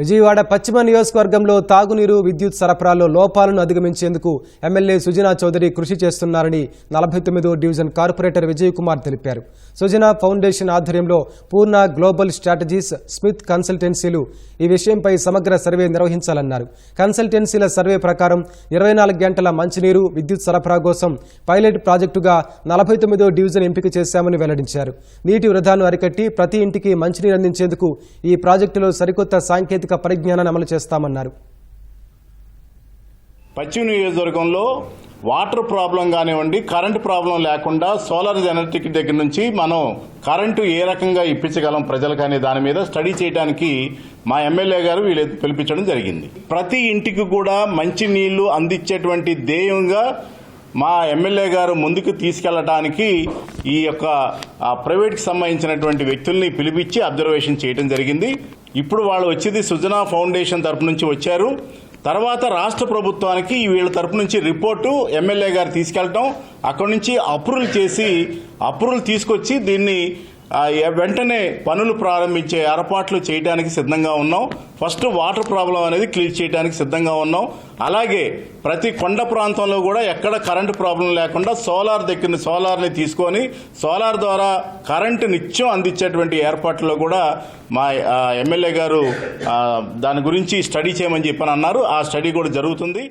విజయవాడ పశ్చిమ నియోజకవర్గంలో తాగునీరు విద్యుత్ సరఫరాలో లోపాలను అధిగమించేందుకు ఎమ్మెల్యే సుజనా చౌదరి కృషి చేస్తున్నారని నలభై తొమ్మిదో డివిజన్ కార్పొరేటర్ విజయ్ కుమార్ తెలిపారు. సుజనా ఫౌండేషన్ ఆధ్వర్యంలో పూర్ణ గ్లోబల్ స్ట్రాటజీస్ స్మిత్ కన్సల్టెన్సీలు ఈ విషయంపై సమగ్ర సర్వే నిర్వహించాలన్నారు. కన్సల్టెన్సీల సర్వే ప్రకారం ఇరవై నాలుగు గంటల మంచినీరు విద్యుత్ సరఫరా కోసం పైలట్ ప్రాజెక్టుగా నలభై తొమ్మిదో డివిజన్ ఎంపిక చేశామని వెల్లడించారు. నీటి వృధాను అరికట్టి ప్రతి ఇంటికి మంచినీరు అందించేందుకు ఈ ప్రాజెక్టులో సరికొత్త సాంకేతిక పరిజ్ఞానాన్ని అమలు చేస్తామన్నారు. పశ్చిమ నియోజకవర్గంలో వాటర్ ప్రాబ్లం కానివ్వండి కరెంట్ ప్రాబ్లం లేకుండా సోలార్ జనరేటిక్ దగ్గర నుంచి మనం కరెంటు ఏ రకంగా ఇప్పించగలం ప్రజలకు అనే దాని మీద స్టడీ చేయడానికి మా ఎమ్మెల్యే గారు వీళ్ళు పిలిపించడం జరిగింది. ప్రతి ఇంటికి కూడా మంచి నీళ్ళు అందించేటువంటి ధ్యేయంగా మా ఎమ్మెల్యే గారు ముందుకు తీసుకెళ్ళడానికి ఈ యొక్క ప్రైవేట్కి సంబంధించినటువంటి వ్యక్తుల్ని పిలిపించి అబ్జర్వేషన్ చేయడం జరిగింది. ఇప్పుడు వాళ్ళు వచ్చేది సుజనా ఫౌండేషన్ తరపు నుంచి వచ్చారు. తర్వాత రాష్ట్ర ప్రభుత్వానికి వీళ్ళ తరపు నుంచి రిపోర్టు ఎమ్మెల్యే గారు తీసుకెళ్ళటం అక్కడి నుంచి అప్రూవల్ చేసి అప్రూవల్ తీసుకొచ్చి దీన్ని వెంటనే పనులు ప్రారంభించే ఏర్పాట్లు చేయడానికి సిద్ధంగా ఉన్నాం. ఫస్ట్ వాటర్ ప్రాబ్లం అనేది క్లియర్ చేయడానికి సిద్ధంగా ఉన్నాం. అలాగే ప్రతి కొండ ప్రాంతంలో కూడా ఎక్కడ కరెంటు ప్రాబ్లం లేకుండా సోలార్ దగ్గర సోలార్ని తీసుకొని సోలార్ ద్వారా కరెంటు నిత్యం అందించేటువంటి ఏర్పాట్లో కూడా మా ఎమ్మెల్యే గారు దాని గురించి స్టడీ చేయమని చెప్పని అన్నారు. ఆ స్టడీ కూడా జరుగుతుంది.